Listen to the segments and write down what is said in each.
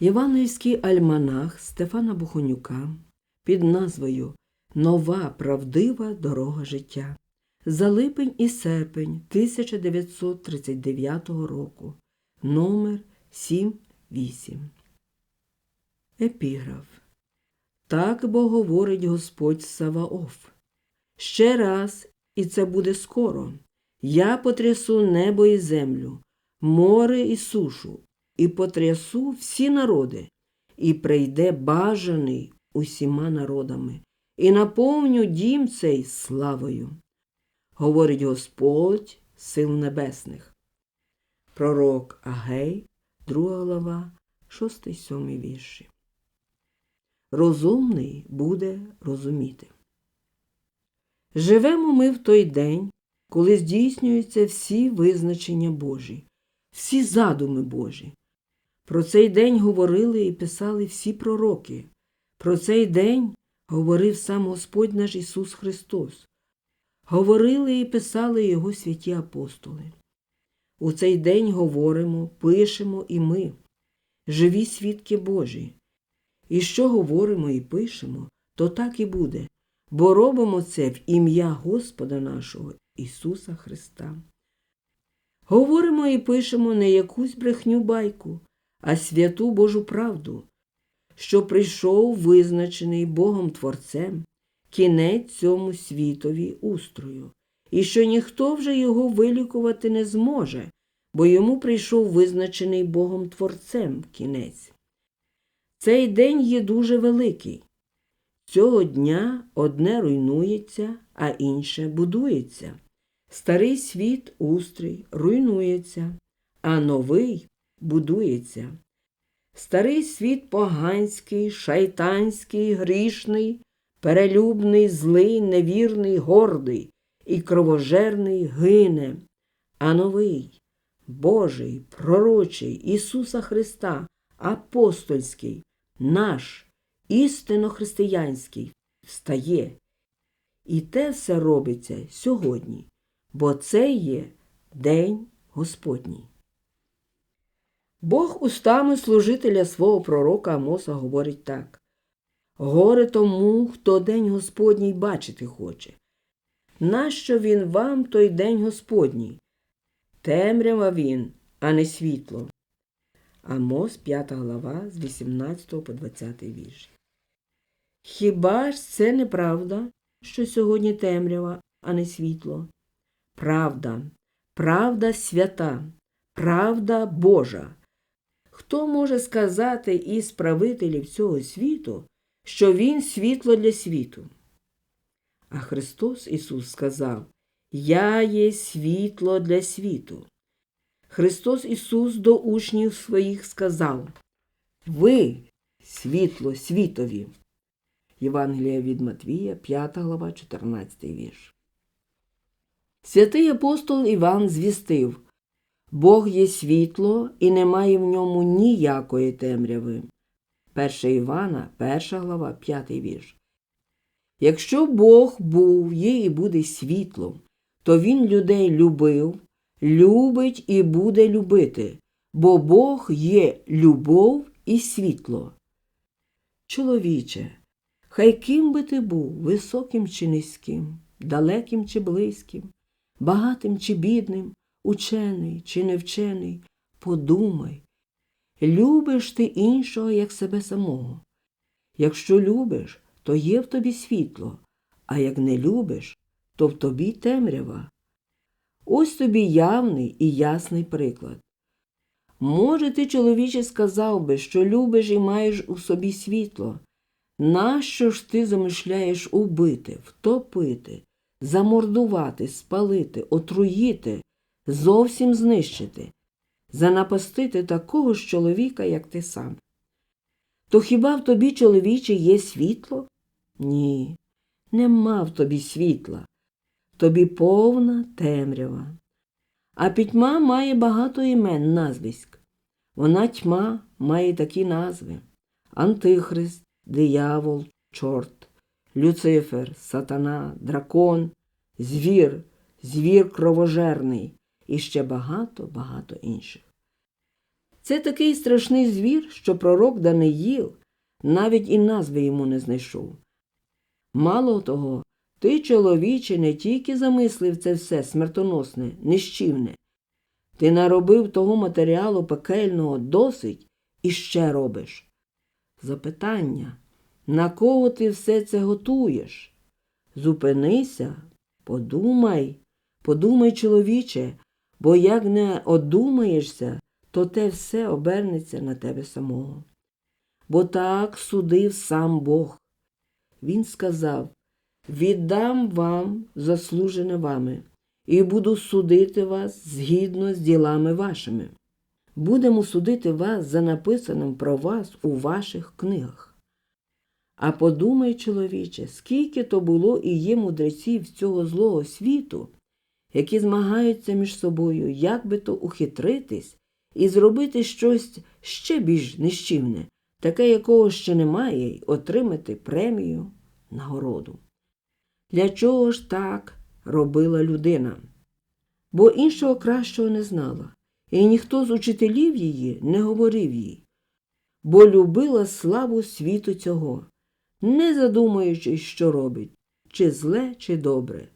Євангельський альманах Стефана Бухонюка під назвою Нова правдива дорога життя за липень і серпень 1939 року, номер 7-8. Епіграф. Так бо говорить Господь Саваоф. Ще раз, і це буде скоро. Я потрясу небо і землю, море і сушу, і потрясу всі народи, і прийде бажаний усіма народами, і наповню дім цей славою. Говорить Господь сил небесних. Пророк Агей, 2 глава, 6-7 вірші. Розумний буде розуміти. Живемо ми в той день, коли здійснюються всі визначення Божі, всі задуми Божі. Про цей день говорили і писали всі пророки. Про цей день говорив сам Господь наш Ісус Христос. Говорили і писали Його святі апостоли. У цей день говоримо, пишемо і ми, живі свідки Божі. І що говоримо і пишемо, то так і буде, бо робимо це в ім'я Господа нашого Ісуса Христа. Говоримо і пишемо не якусь брехню байку, а святу Божу правду, що прийшов визначений Богом Творцем кінець цьому світові устрою, і що ніхто вже його вилікувати не зможе, бо йому прийшов визначений Богом Творцем кінець. Цей день є дуже великий. Цього дня одне руйнується, а інше будується. Старий світ устрій руйнується, а новий будується. Старий світ поганський, шайтанський, грішний, перелюбний, злий, невірний, гордий і кровожерний гине, а новий, Божий, пророчий Ісуса Христа, апостольський, наш, істинно християнський, встає. І те все робиться сьогодні, бо це є День Господній. Бог устами служителя свого пророка Амоса говорить так Горе тому, хто день Господній бачити хоче. Нащо він вам той день Господній? Темрява він, а не світло. Амос, 5 глава, з 18 по 20 вірш. Хіба ж це неправда, що сьогодні темрява, а не світло? Правда, правда свята, правда Божа. Хто може сказати із правителів цього світу, що Він світло для світу? А Христос Ісус сказав Я є світло для світу. Христос Ісус до учнів своїх сказав Ви світло світові. Євангелія від Матвія, 5 глава, 14 вірш. Святий апостол Іван звістив Бог є світло і немає в ньому ніякої темряви. 1 Івана, 1 глава, 5 вірш. Якщо Бог був, є і буде світлом, то Він людей любив, любить і буде любити, бо Бог є любов і світло. Чоловіче, хай ким би ти був, високим чи низьким, далеким чи близьким, багатим чи бідним, учений чи невчений, подумай, любиш ти іншого, як себе самого. Якщо любиш, то є в тобі світло, а як не любиш, то в тобі темрява. Ось тобі явний і ясний приклад. Може, ти, чоловіче, сказав би, що любиш і маєш у собі світло. Нащо ж ти замишляєш убити, втопити, замордувати, спалити, отруїти, зовсім знищити, занапастити такого ж чоловіка, як ти сам? То хіба в тобі, чоловіче, є світло? Ні, нема в тобі світла тобі повна темрява. А пітьма має багато імен назвиськ. Вона тьма має такі назви Антихрист, диявол, чорт, Люцифер, сатана, дракон, звір, звір кровожерний і ще багато-багато інших. Це такий страшний звір, що пророк Даниїл навіть і назви йому не знайшов. Мало того, ти, чоловіче, не тільки замислив це все смертоносне, нищівне, ти наробив того матеріалу пекельного досить і ще робиш. Запитання, на кого ти все це готуєш? Зупинися, подумай, подумай, чоловіче, бо як не одумаєшся, то те все обернеться на тебе самого. Бо так судив сам Бог. Він сказав Віддам вам заслужене вами, і буду судити вас згідно з ділами вашими. Будемо судити вас за написаним про вас у ваших книгах. А подумай, чоловіче, скільки то було і є мудреців цього злого світу, які змагаються між собою, як би то ухитритись і зробити щось ще більш нищівне, таке, якого ще немає, й отримати премію, нагороду. Для чого ж так робила людина? Бо іншого кращого не знала, і ніхто з учителів її не говорив їй, бо любила славу світу цього, не задумуючись, що робить, чи зле, чи добре.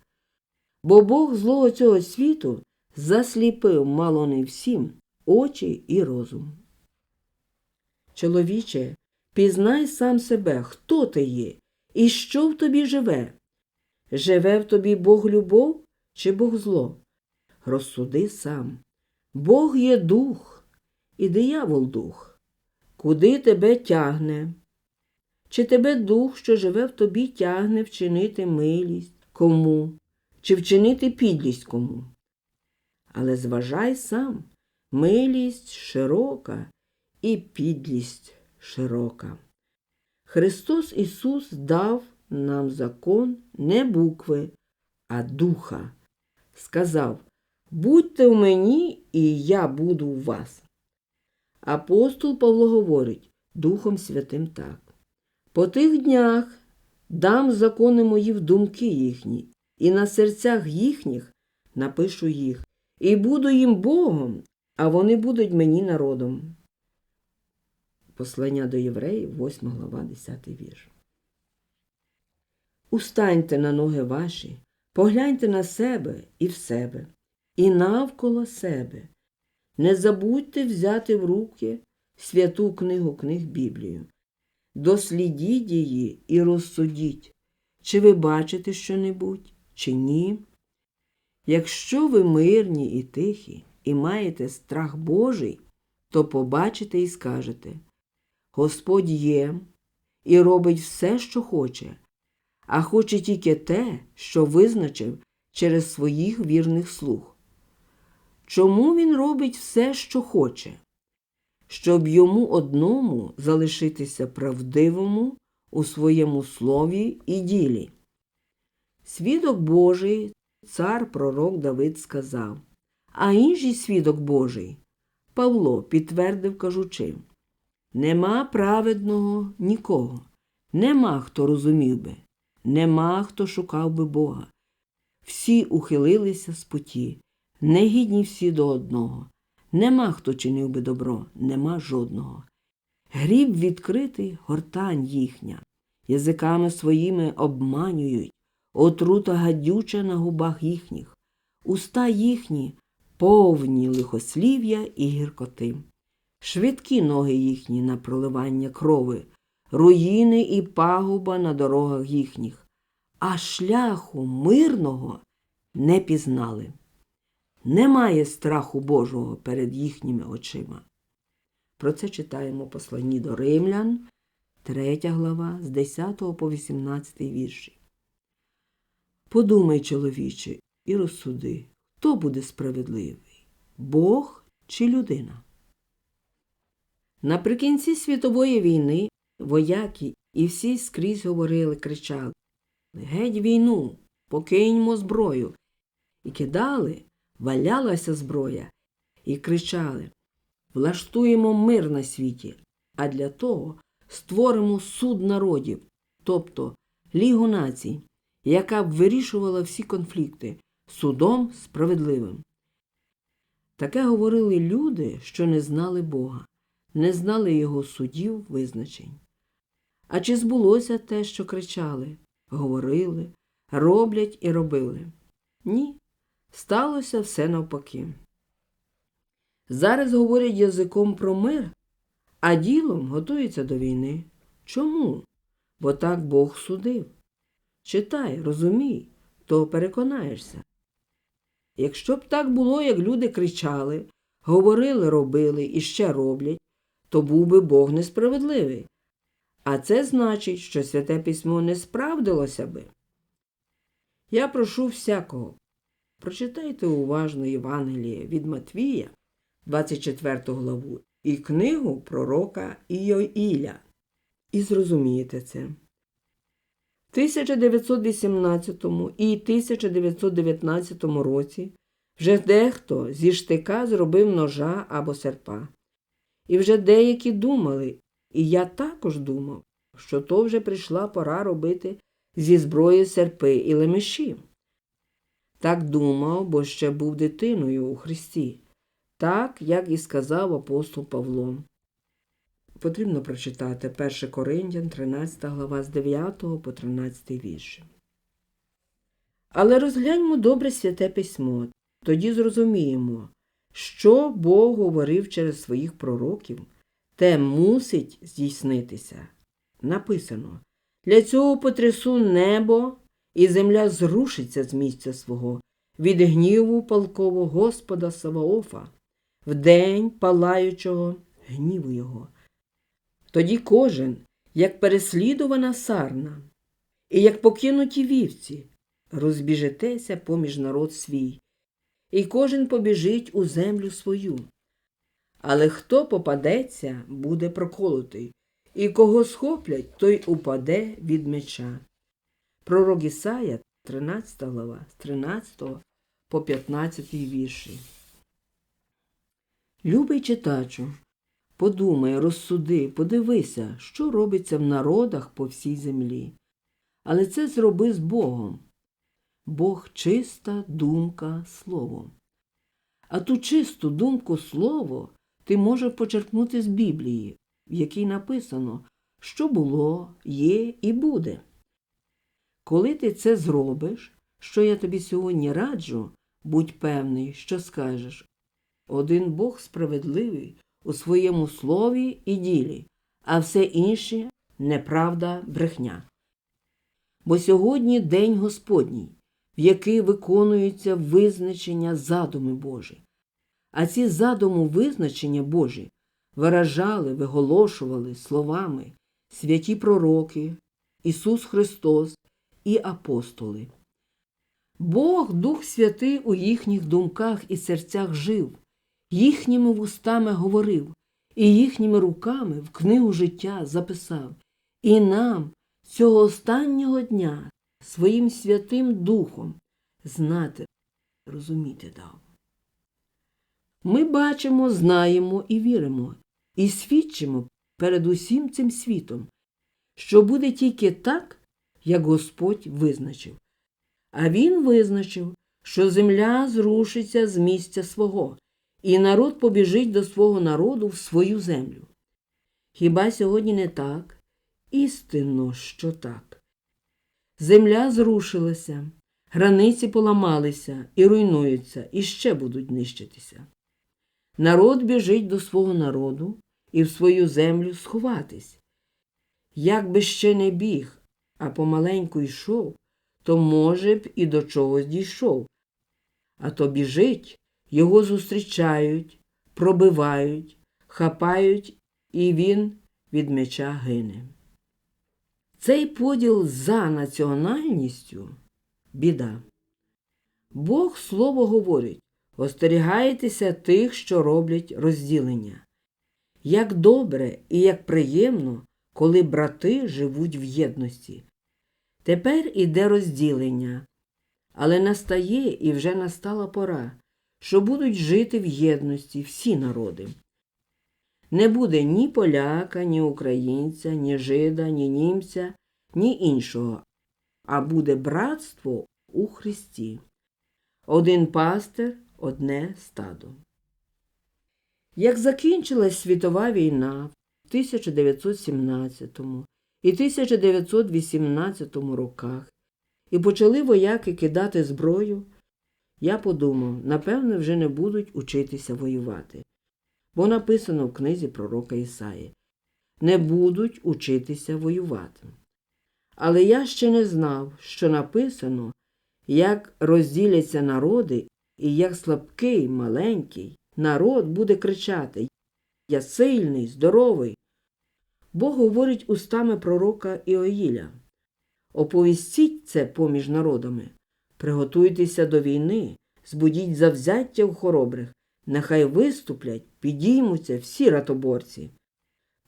Бо Бог злого цього світу засліпив мало не всім очі і розум. Чоловіче, пізнай сам себе, хто ти є і що в тобі живе. Живе в тобі Бог любов чи Бог зло? Розсуди сам. Бог є дух, і диявол дух. Куди тебе тягне? Чи тебе дух, що живе в тобі, тягне вчинити милість кому, чи вчинити підлість кому? Але зважай сам, милість широка і підлість широка. Христос Ісус дав нам закон не букви, а духа. Сказав Будьте в мені, і я буду у вас. Апостол Павло говорить Духом Святим так. По тих днях дам закони мої в думки їхні, і на серцях їхніх напишу їх, і буду їм Богом, а вони будуть мені народом. Послання до євреїв, 8 глава, 10 вірш. Устаньте на ноги ваші, погляньте на себе і в себе, і навколо себе. Не забудьте взяти в руки святу книгу книг Біблію. Дослідіть її і розсудіть, чи ви бачите щонебудь, чи ні. Якщо ви мирні і тихі, і маєте страх Божий, то побачите і скажете Господь є і робить все, що хоче, а хоче тільки те, що визначив через своїх вірних слуг. Чому він робить все, що хоче? Щоб йому одному залишитися правдивому у своєму слові і ділі. Свідок Божий, цар пророк Давид сказав, а інший свідок Божий Павло підтвердив, кажучи Нема праведного нікого, нема хто розумів би, нема хто шукав би Бога. Всі ухилилися з путі, негідні всі до одного. Нема хто чинив би добро, нема жодного. Гріб відкритий гортань їхня, язиками своїми обманюють, отрута гадюча на губах їхніх, уста їхні повні лихослів'я і гіркоти, швидкі ноги їхні на проливання крови, руїни і пагуба на дорогах їхніх, а шляху мирного не пізнали. Немає страху Божого перед їхніми очима. Про це читаємо посланні до римлян, 3 глава, з 10 по 18 вірші. Подумай, чоловіче, і розсуди, хто буде справедливий Бог чи людина? Наприкінці світової війни вояки і всі скрізь говорили, кричали Геть війну, покиньмо зброю. І кидали, валялася зброя, і кричали Влаштуємо мир на світі, а для того створимо суд народів, тобто Лігу націй, яка б вирішувала всі конфлікти судом справедливим. Таке говорили люди, що не знали Бога. не знали його судів визначень. А чи збулося те, що кричали, говорили, роблять і робили? Ні, сталося все навпаки. Зараз говорять язиком про мир, а ділом готуються до війни. Чому? Бо так Бог судив. Читай, розумій, то переконаєшся. Якщо б так було, як люди кричали, говорили, робили і ще роблять, то був би Бог несправедливий. А це значить, що святе письмо не справдилося би. Я прошу всякого. Прочитайте уважно Євангеліє від Матвія, 24 главу, і книгу пророка Іоїля. І зрозумієте це. В 1918 і 1919 році вже дехто зі штика зробив ножа або серпа. І вже деякі думали, і я також думав, що то вже прийшла пора робити зі зброї серпи і лемеші. Так думав, бо ще був дитиною у Христі, так, як і сказав апостол Павло. Потрібно прочитати 1 Коринтян, 13 глава з 9 по 13 вірш. Але розгляньмо добре святе письмо, тоді зрозуміємо, що Бог говорив через своїх пророків, те мусить здійснитися. Написано Для цього потрясу небо, і земля зрушиться з місця свого від гніву палкового Господа Саваофа, в день палаючого гніву його. Тоді кожен, як переслідувана сарна, і як покинуті вівці, розбіжетеся поміж народ свій, і кожен побіжить у землю свою. Але хто попадеться, буде проколотий, і кого схоплять, той упаде від меча. Пророк Ісая, 13 глава, з 13 по 15 вірші. Любий читачу, подумай, розсуди, подивися, що робиться в народах по всій землі. Але це зроби з Богом. Бог чиста думка слово. А ту чисту думку слово ти можеш почерпнути з Біблії, в якій написано, що було, є і буде. Коли ти це зробиш, що я тобі сьогодні раджу, будь певний, що скажеш один Бог справедливий у своєму слові і ділі, а все інше неправда брехня. Бо сьогодні День Господній, в який виконуються визначення задуми Божі. А ці задуму визначення Божі виражали, виголошували словами святі пророки, Ісус Христос і апостоли. Бог Дух Святий у їхніх думках і серцях жив, їхніми вустами говорив, і їхніми руками в книгу життя записав, і нам цього останнього дня своїм Святим Духом знати, розуміти дав. Ми бачимо, знаємо і віримо, і свідчимо перед усім цим світом, що буде тільки так, як Господь визначив. А Він визначив, що земля зрушиться з місця свого, і народ побіжить до свого народу в свою землю. Хіба сьогодні не так? Істинно, що так. Земля зрушилася, границі поламалися і руйнуються, і ще будуть нищитися. Народ біжить до свого народу і в свою землю сховатись. Як би ще не біг, а помаленьку йшов, то, може б, і до чогось дійшов. А то біжить, його зустрічають, пробивають, хапають, і він від меча гине. Цей поділ за національністю біда. Бог слово говорить остерігайтеся тих, що роблять розділення. Як добре і як приємно, коли брати живуть в єдності. Тепер іде розділення, але настає і вже настала пора, що будуть жити в єдності всі народи. Не буде ні поляка, ні українця, ні жида, ні німця, ні іншого, а буде братство у Христі. Один пастир, одне стадо. Як закінчилась світова війна в 1917 і 1918 роках, і почали вояки кидати зброю, я подумав, напевно, вже не будуть учитися воювати. Бо написано в книзі пророка Ісаї не будуть учитися воювати. Але я ще не знав, що написано, як розділяться народи, і як слабкий, маленький народ буде кричати Я сильний, здоровий. Бог говорить устами пророка Іоїля. Оповістіть це поміж народами, приготуйтеся до війни, збудіть завзяття в хоробрих, нехай виступлять, підіймуться всі ратоборці.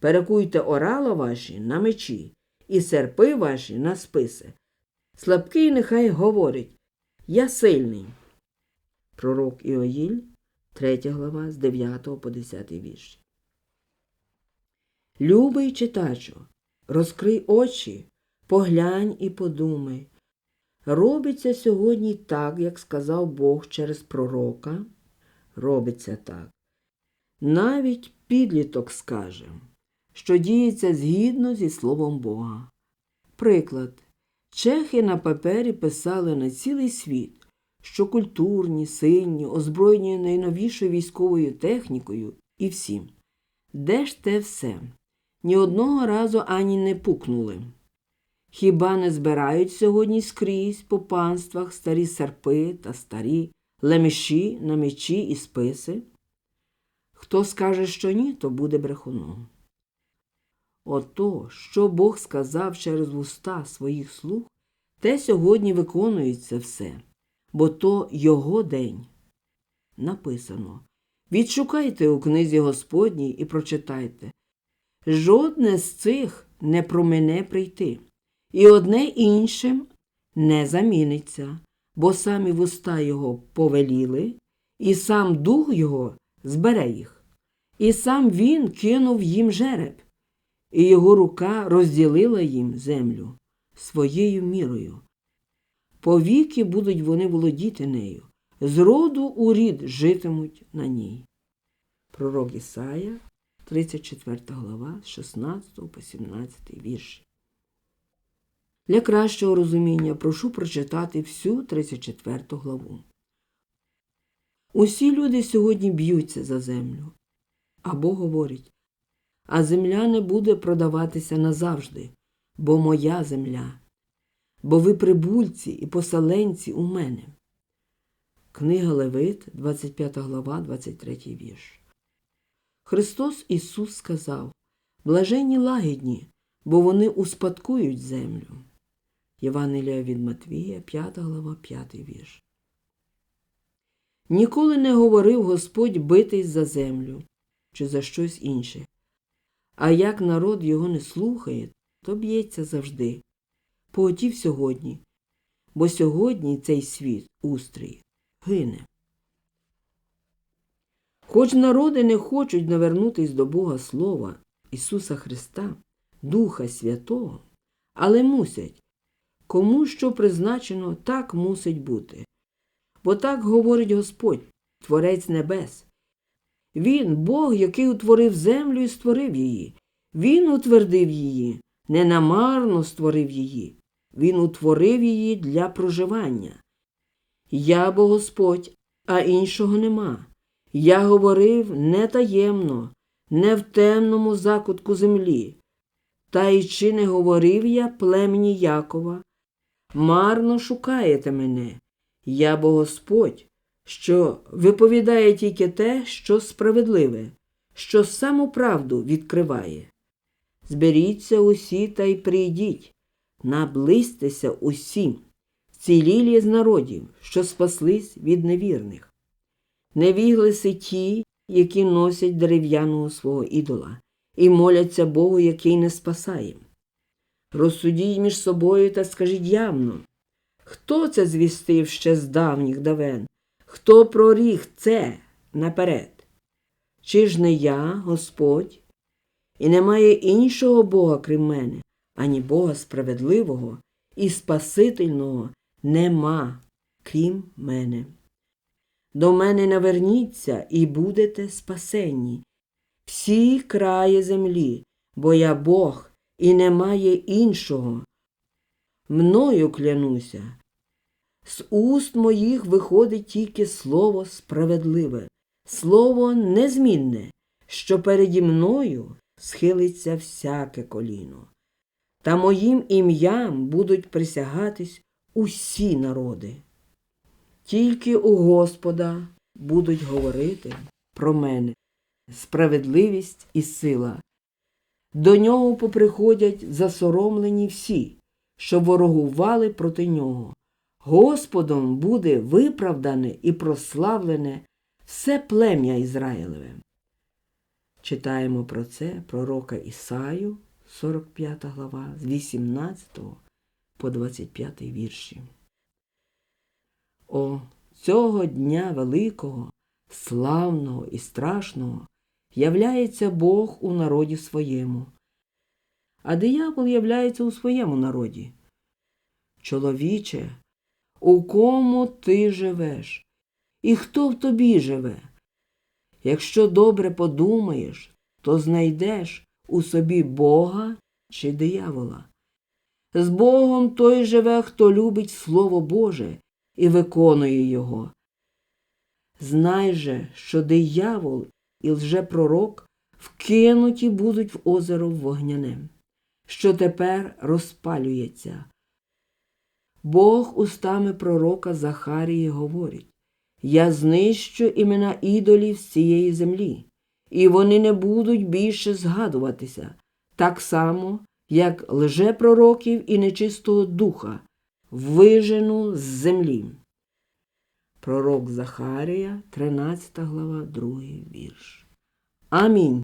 Перекуйте орала ваші на мечі, і серпи ваші на списи. Слабкий нехай говорить Я сильний. Пророк Іоїль, 3 глава з 9 по 10 вірш. Любий читачу, розкрий очі, поглянь і подумай. Робиться сьогодні так, як сказав Бог через пророка. Робиться так. Навіть підліток скаже, що діється згідно зі Словом Бога. Приклад. Чехи на папері писали на цілий світ, що культурні, сильні, озброєні найновішою військовою технікою і всім. Де ж те все? Ні одного разу ані не пукнули. Хіба не збирають сьогодні скрізь по панствах старі серпи та старі лемеші на мечі і списи? Хто скаже, що ні, то буде брехуном. Ото, що Бог сказав через вуста своїх слуг, те сьогодні виконується все, бо то його день. Написано Відшукайте у книзі Господній і прочитайте жодне з цих не про мене прийти, і одне іншим не заміниться, бо самі вуста його повеліли, і сам дух його збере їх, і сам він кинув їм жереб, і його рука розділила їм землю своєю мірою. Повіки будуть вони володіти нею, з роду у рід житимуть на ній. Пророк Ісая, 34 глава, з 16 по 17 вірші. Для кращого розуміння прошу прочитати всю 34 главу. Усі люди сьогодні б'ються за землю. Або говорять, а земля не буде продаватися назавжди, бо моя земля, бо ви прибульці і поселенці у мене. Книга Левит, 25 глава, 23 вірш. Христос Ісус сказав Блаженні лагідні, бо вони успадкують землю. Євангелія від Матвія, 5 глава, 5 вірш. Ніколи не говорив Господь битись за землю чи за щось інше. А як народ його не слухає, то б'ється завжди. Поготів сьогодні, бо сьогодні цей світ, устрій, гине. Хоч народи не хочуть навернутись до Бога Слова Ісуса Христа, Духа Святого, але мусять, кому що призначено, так мусить бути. Бо так говорить Господь, Творець Небес. Він Бог, який утворив землю і створив її. Він утвердив її, ненамарно створив її. Він утворив її для проживання. Я бо Господь, а іншого нема. Я говорив не таємно, не в темному закутку землі. Та й чи не говорив я племені Якова? Марно шукаєте мене, я бо Господь, що виповідає тільки те, що справедливе, що саму правду відкриває. Зберіться усі та й прийдіть, наблизьтеся усім, цілілі з народів, що спаслись від невірних. Невігласи ті, які носять дерев'яного свого ідола, і моляться Богу, який не спасає. Розсудіть між собою та скажіть явно, хто це звістив ще з давніх давен, хто проріг це наперед? Чи ж не я, Господь, і немає іншого Бога, крім мене, ані Бога справедливого і Спасительного нема, крім мене. До мене наверніться і будете спасенні. Всі краї землі, бо я Бог і немає іншого. Мною клянуся. З уст моїх виходить тільки слово справедливе, слово незмінне, що переді мною схилиться всяке коліно. Та моїм ім'ям будуть присягатись усі народи. Тільки у Господа будуть говорити про мене справедливість і сила. До нього поприходять засоромлені всі, що ворогували проти нього. Господом буде виправдане і прославлене все плем'я Ізраїлеве. Читаємо про це пророка Ісаю, 45 глава, з 18 по 25 вірші. О, цього дня великого, славного і страшного являється Бог у народі своєму, а диявол являється у своєму народі. Чоловіче, у кому ти живеш, і хто в тобі живе? Якщо добре подумаєш, то знайдеш у собі Бога чи диявола. З Богом той живе, хто любить Слово Боже і виконує його. Знай же, що диявол і лжепророк вкинуті будуть в озеро вогняне, що тепер розпалюється. Бог устами пророка Захарії говорить Я знищу імена ідолів з цієї землі, і вони не будуть більше згадуватися, так само, як лжепророків і нечистого духа, вижену з землі. Пророк Захарія, 13 глава, 2 вірш. Амінь.